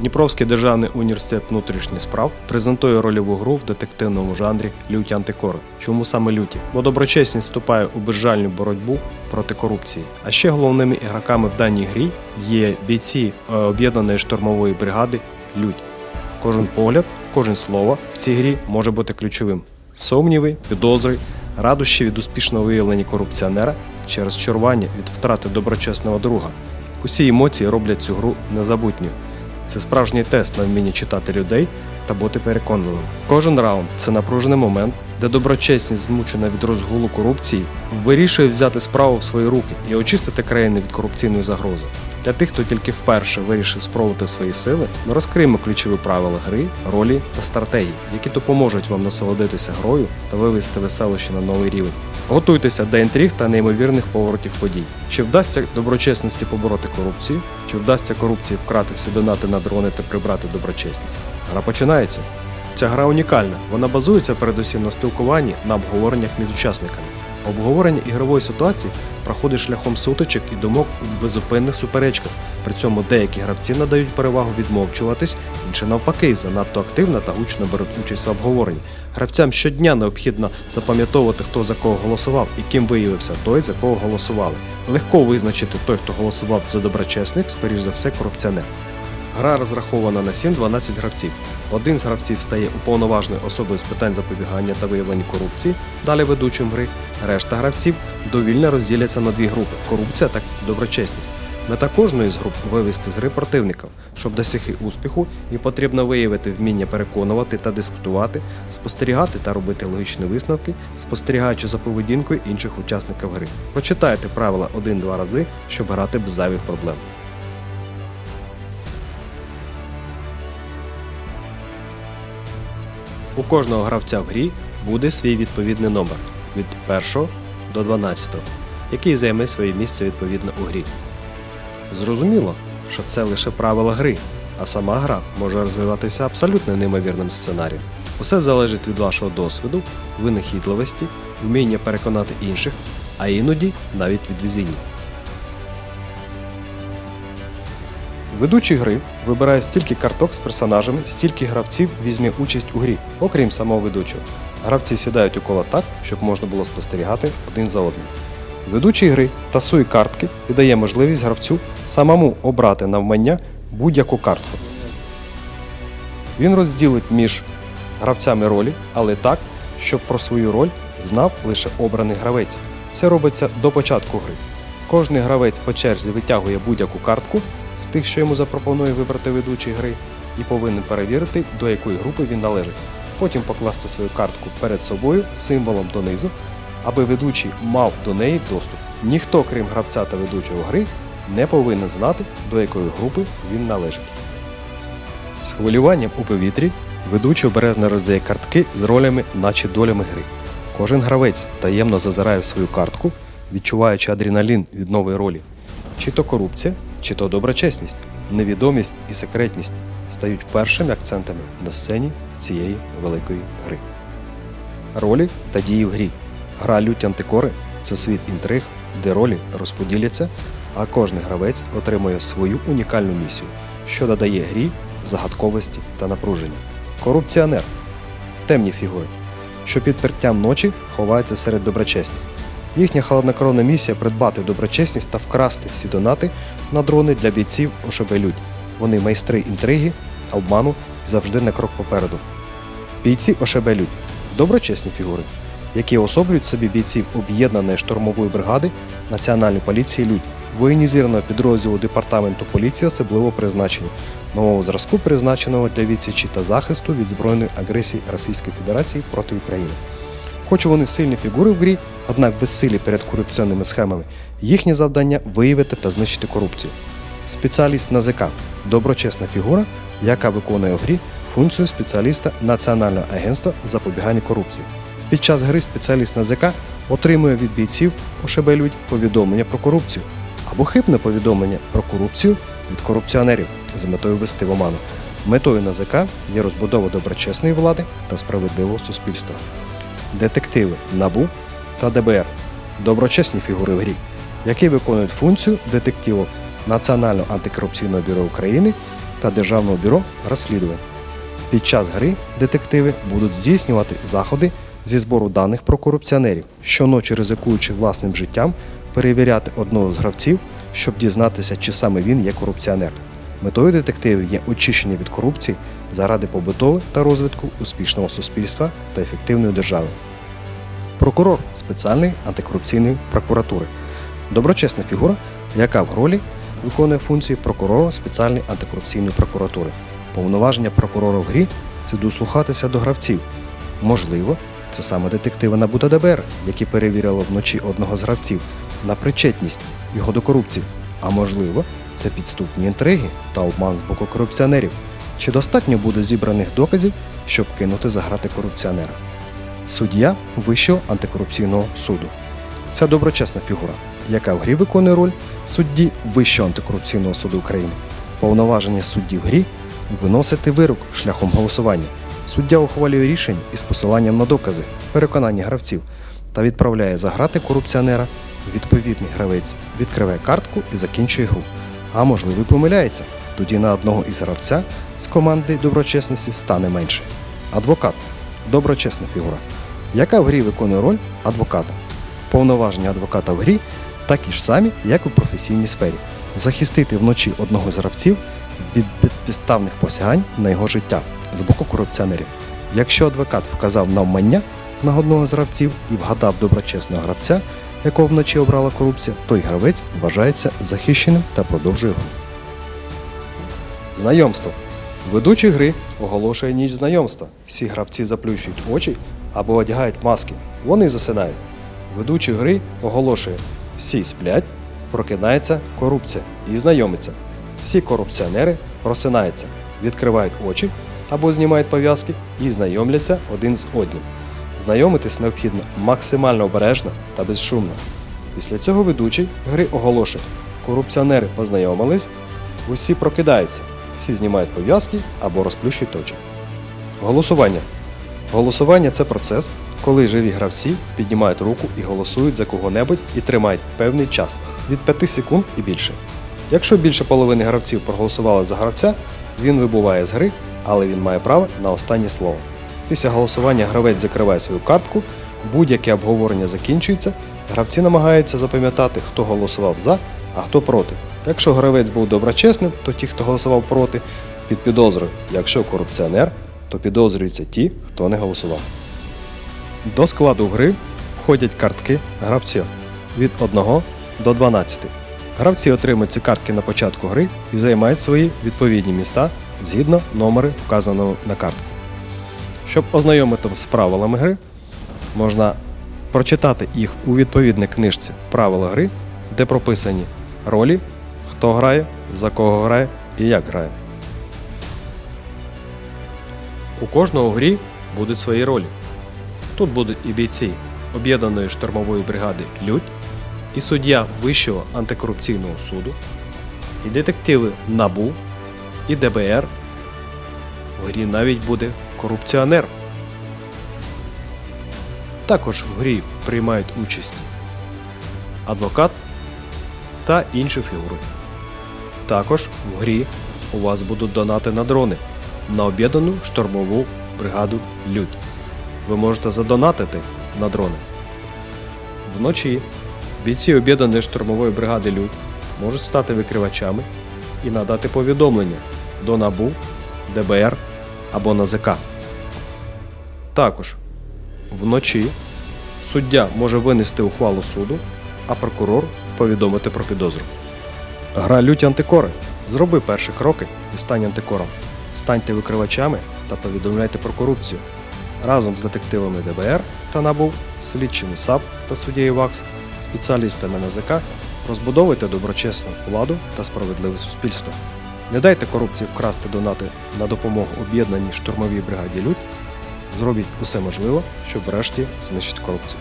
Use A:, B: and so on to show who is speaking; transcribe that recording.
A: Дніпровський державний університет внутрішніх справ презентує рольову гру в детективному жанрі Люті антикори. Чому саме люті? Бо доброчесність вступає у безжальну боротьбу проти корупції. А ще головними ігроками в даній грі є бійці е, об'єднаної штурмової бригади Лють. Кожен погляд, кожен слово в цій грі може бути ключовим. Сумніви, підозри, радощі від успішного виявлення корупціонера чи розчарування від втрати доброчесного друга. Усі емоції роблять цю гру незабутньою. Це справжній тест на вміння читати людей та бути переконливим. Кожен раунд це напружений момент, де доброчесність, змучена від розгулу корупції, вирішує взяти справу в свої руки і очистити країни від корупційної загрози. Для тих, хто тільки вперше вирішив спробувати свої сили, ми розкриємо ключові правила гри, ролі та стратегії, які допоможуть вам насолодитися грою та вивести веселощі на новий рівень. Готуйтеся до інтриг та неймовірних поворотів подій. Чи вдасться доброчесності побороти корупцію, чи вдасться корупції вкрати всі донати на дрони та прибрати доброчесність? Гра починається. Ця гра унікальна. Вона базується передусім на спілкуванні на обговореннях між учасниками. Обговорення ігрової ситуації проходить шляхом сутичок і думок у безупинних суперечках. При цьому деякі гравці надають перевагу відмовчуватись, інші навпаки, занадто активно та гучно беруть участь в обговоренні. Гравцям щодня необхідно запам'ятовувати, хто за кого голосував і ким виявився той, за кого голосували. Легко визначити той, хто голосував за доброчесних, скоріш за все, корупціонер. Гра розрахована на 7-12 гравців. Один з гравців стає уповноваженою особою з питань запобігання та виявлення корупції, далі ведучим гри. Решта гравців довільно розділяться на дві групи корупція та доброчесність. Мета кожної з груп вивести з гри противника. Щоб досягти успіху, і потрібно виявити вміння переконувати та дискутувати, спостерігати та робити логічні висновки, спостерігаючи за поведінкою інших учасників гри. Прочитайте правила один-два рази, щоб грати без зайвих проблем. У кожного гравця в грі буде свій відповідний номер від 1 до 12, який займе своє місце відповідно у грі. Зрозуміло, що це лише правила гри, а сама гра може розвиватися абсолютно неймовірним сценарієм. Усе залежить від вашого досвіду, винахідливості, вміння переконати інших, а іноді навіть від везіння. Ведучий гри вибирає стільки карток з персонажами, стільки гравців візьме участь у грі, окрім самого ведучого. Гравці сідають у коло так, щоб можна було спостерігати один за одним. Ведучий гри тасує картки і дає можливість гравцю самому обрати навмання будь-яку картку. Він розділить між гравцями ролі, але так, щоб про свою роль знав лише обраний гравець. Це робиться до початку гри. Кожний гравець по черзі витягує будь-яку картку з тих, що йому запропонує вибрати ведучий гри, і повинен перевірити, до якої групи він належить. Потім покласти свою картку перед собою символом донизу, аби ведучий мав до неї доступ. Ніхто, крім гравця та ведучого гри, не повинен знати, до якої групи він належить. З хвилюванням у повітрі ведучий обережно роздає картки з ролями, наче долями гри. Кожен гравець таємно зазирає в свою картку, відчуваючи адреналін від нової ролі. Чи то корупція, чи то доброчесність, невідомість і секретність стають першими акцентами на сцені цієї великої гри. Ролі та дії в грі. Гра лють антикори це світ інтриг, де ролі розподіляться, а кожен гравець отримує свою унікальну місію, що додає грі загадковості та напруження. Корупціонер темні фігури, що під прикриттям ночі ховаються серед доброчесних. Їхня холоднокровна місія придбати доброчесність та вкрасти всі донати на дрони для бійців ОШБ Людь. Вони майстри інтриги, обману і завжди на крок попереду. Бійці ОШБ Людь доброчесні фігури, які особлюють собі бійців об'єднаної штурмової бригади Національної поліції Людь, воєнізованого підрозділу департаменту поліції особливого призначення, нового зразку, призначеного для відсічі та захисту від збройної агресії Російської Федерації проти України. Хоч вони сильні фігури в грі, однак безсилі перед корупційними схемами, їхнє завдання виявити та знищити корупцію. Спеціаліст НАЗК доброчесна фігура, яка виконує в грі функцію спеціаліста Національного агентства запобігання корупції. Під час гри спеціаліст НАЗК отримує від бійців ОШБ Людь повідомлення про корупцію або хибне повідомлення про корупцію від корупціонерів з метою ввести в оману. Метою НАЗК є розбудова доброчесної влади та справедливого суспільства детективи НАБУ та ДБР доброчесні фігури в грі, які виконують функцію детективів Національного антикорупційного бюро України та Державного бюро розслідувань. Під час гри детективи будуть здійснювати заходи зі збору даних про корупціонерів, щоночі ризикуючи власним життям, перевіряти одного з гравців, щоб дізнатися, чи саме він є корупціонер. Метою детективів є очищення від корупції заради побудови та розвитку успішного суспільства та ефективної держави. Прокурор спеціальної антикорупційної прокуратури доброчесна фігура, яка в ролі виконує функції прокурора спеціальної антикорупційної прокуратури. Повноваження прокурора в грі це дослухатися до гравців. Можливо, це саме детективи НАБУ та ДБР, які перевірили вночі одного з гравців на причетність його до корупції. А можливо, це підступні інтриги та обман з боку корупціонерів. Чи достатньо буде зібраних доказів, щоб кинути за грати корупціонера? Суддя Вищого антикорупційного суду. Це доброчесна фігура, яка в грі виконує роль судді Вищого антикорупційного суду України. Повноваження судді в грі виносити вирок шляхом голосування. Суддя ухвалює рішення із посиланням на докази, переконання гравців та відправляє за грати корупціонера. Відповідний гравець відкриває картку і закінчує гру. А можливо, помиляється. Тоді на одного із гравця з команди доброчесності стане менше. Адвокат доброчесна фігура, яка в грі виконує роль адвоката. Повноваження адвоката в грі такі ж самі, як у професійній сфері. Захистити вночі одного з гравців від безпідставних посягань на його життя з боку корупціонерів. Якщо адвокат вказав на вмання на одного з гравців і вгадав доброчесного гравця, якого вночі обрала корупція, той гравець вважається захищеним та продовжує гру. Знайомство. Ведучий гри оголошує ніч знайомства. Всі гравці заплющують очі або одягають маски. Вони засинають. Ведучий гри оголошує: всі сплять, прокидається корупція і знайомиться. Всі корупціонери просинаються, відкривають очі або знімають пов'язки і знайомляться один з одним. Знайомитись необхідно максимально обережно та безшумно. Після цього ведучий гри оголошує: корупціонери познайомились, усі прокидаються, всі знімають пов'язки або розплющують очі. Голосування. Голосування це процес, коли живі гравці піднімають руку і голосують за кого-небудь і тримають певний час від 5 секунд і більше. Якщо більше половини гравців проголосували за гравця, він вибуває з гри, але він має право на останнє слово. Після голосування гравець закриває свою картку, будь-яке обговорення закінчується, гравці намагаються запам'ятати, хто голосував за, а хто проти. Якщо гравець був доброчесним, то ті, хто голосував проти, під підозрою. Якщо корупціонер, то підозрюються ті, хто не голосував. До складу гри входять картки гравців від 1 до 12. Гравці отримують ці картки на початку гри і займають свої відповідні міста згідно номери, вказаного на картці. Щоб ознайомитися з правилами гри, можна прочитати їх у відповідній книжці Правила гри, де прописані ролі, хто грає, за кого грає і як грає. У кожного грі будуть свої ролі. Тут будуть і бійці об'єднаної штурмової бригади Людь, і суддя Вищого антикорупційного суду, і детективи НАБУ, і ДБР. В грі навіть буде корупціонер. Також в грі приймають участь адвокат та інші фігури. Також в грі у вас будуть донати на дрони на об'єднану штурмову бригаду Людь. Ви можете задонатити на дрони. Вночі бійці об'єднаної штурмової бригади Людь можуть стати викривачами і надати повідомлення до НАБУ, ДБР або НАЗК. Також вночі суддя може винести ухвалу суду, а прокурор повідомити про підозру. Гра лють антикори. Зроби перші кроки і стань антикором. Станьте викривачами та повідомляйте про корупцію. Разом з детективами ДБР та НАБУ, слідчими САП та суддєю ВАКС, спеціалістами НАЗК розбудовуйте доброчесну владу та справедливе суспільство. Не дайте корупції вкрасти донати на допомогу об'єднаній штурмовій бригаді Людь. Зробіть усе можливе, щоб врешті знищити корупцію.